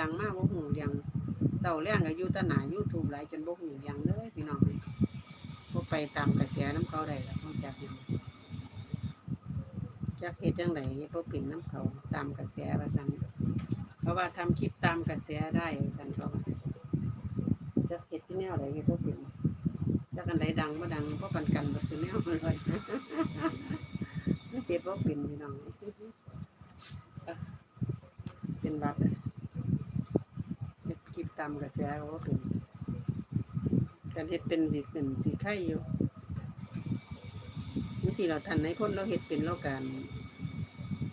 ดังมากบ่หูเรียงเศร้าแรงก็อยู่ตนา YouTube หลายจนบ่หูเรียงเลยพี่น้องบ่ไปตามกระแสน้ำเขาได้ล่ะต้องจักหยังจักเฮ็ดจังไดเฮ็ดบ่เป็นน้ำเขาตามกระแสว่าซั่นเพราะว่าทำคลิปตามกระแสได้สั่นเขาจักเฮ็ดที่แนวใดเฮ็ดบ่เป็นจักอันใดดังบ่ดังบ่ปันกันบ่ซุแนวเลยเฮ็ดบ่เป็นพี่น้องเป็นบัตรามกระแสก็เป็นการเฮ็ดเป็นสิเป็นสิไข่อยู่นี่สิเราทันในคนเราเฮ็ดเป็นเราการ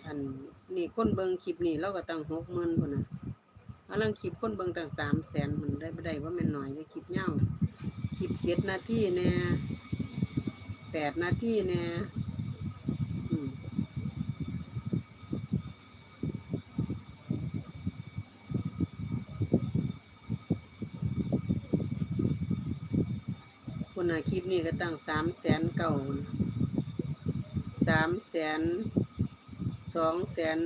อันนี่คนเบิงคลิปนี่เราก็ตั้ง60,000พุ่นนะอาลังคลิปคนเบิงตั้ง300,000พุ่นได้บ่ได้ว่าม่นหน้อยเด้คลิปยาคลิป7นาทีแน่8นาทีแน่ม คุณอาคลิปนี้ก็ตั้งสามแสนเก่าสามแสนสองแสน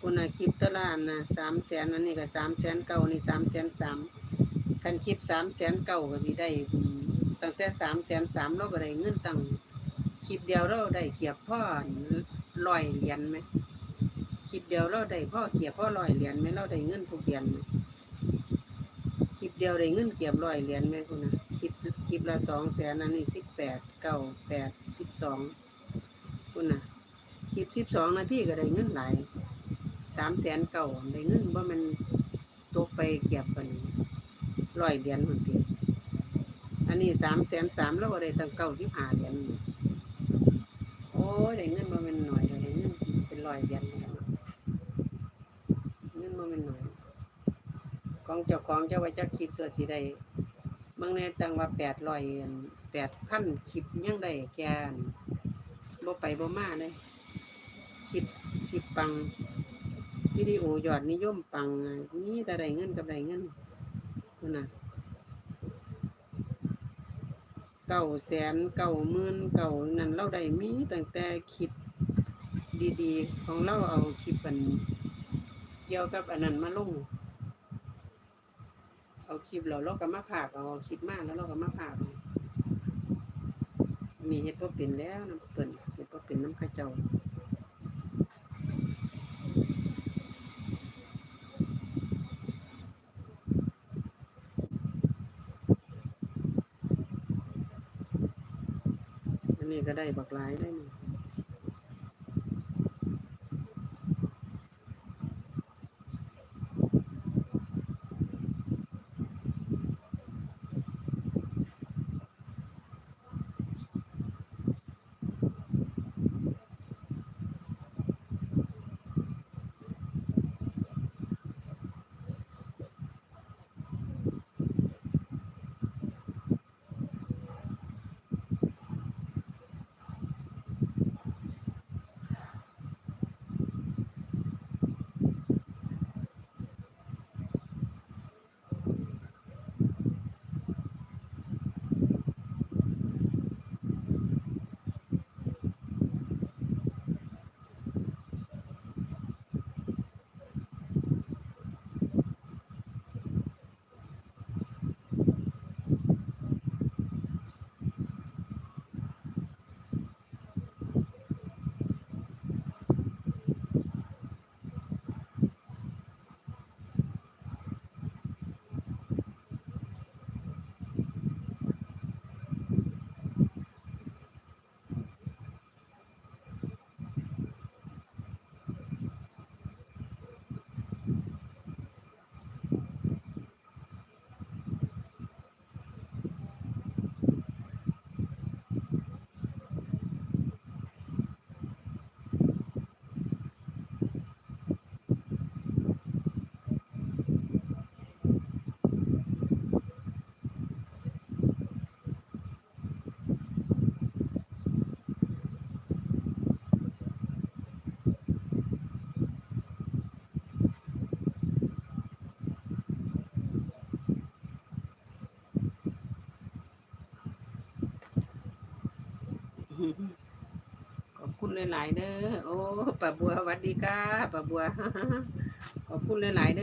คุณอาคลิปตะลานนะสามแสนอันนี้ก็สามแสนเก่านี่สามแสนสามกันคลิปสามแสนเก่าก็สิได้ตั้งแต่สามแสนสามเราก็ได้เงินตั้งคลิปเดียวเราได้เกียบพ่อลอยเหรียญไหมคลิปเดียวเราได้พ่อเกียบพ่อลอยเหรียญไหมเราได้เงินทุกเหรียญไหม ลิปเดียวได้เงินเก็บร้อยเหรียญไหมคุณนะคลิปคลิปละสองแสนอันนี้สิบแปดเก้าแปดสิบสองคุณนะคลิปสิบสองนาทีก็ได้เงินหลายสามแสนเก่าได้เงินว่ามันตกไปเก็บกันร้อยเหรียญคนเดียวอันนี้สามแสนสามแล้วก็ได้ตั้งเก้าสิบห้าเหรียญโอ้ยได้เงินว่ามันหน่อยได้เงินเป็นร้อยเหรียญแล้วเนาะเงินว่ามันหน่อย ของเจ้าของเจ้าไว้จักคลิปส่วนสิได้บางในตังว่าแปดร้อยแปดพันคลิปยังได้แกนบ่ไปบ่มาเลยคลิปคลิปปังวิดีโอยอดนิยมปังนี่แต่ได้เงินกับได้เงินคุณน่ะเก้าแสนเก้าหมื่นเก้านั่นเราได้มีตั้งแต่คลิปดีๆ ของเราเอาคลิปอันเกี่ยวกับอันนั้นมาลง เอาคลิปเราเราก็มาผากเอาคลิปมากแล้วเราก็มาผากเอามีเฮ็ดบ่เป็นแล้วน้ำเปิ้นเฮ็ดบ่เป็นน้ำข้าเจ้าอันนี้ก็ได้บักลายได้นี่ ขอบคุณหลายๆเด้อ โอ้ป้าบัวสวัสดีค่ะป้าบัว ขอบคุณหลายๆเด้อ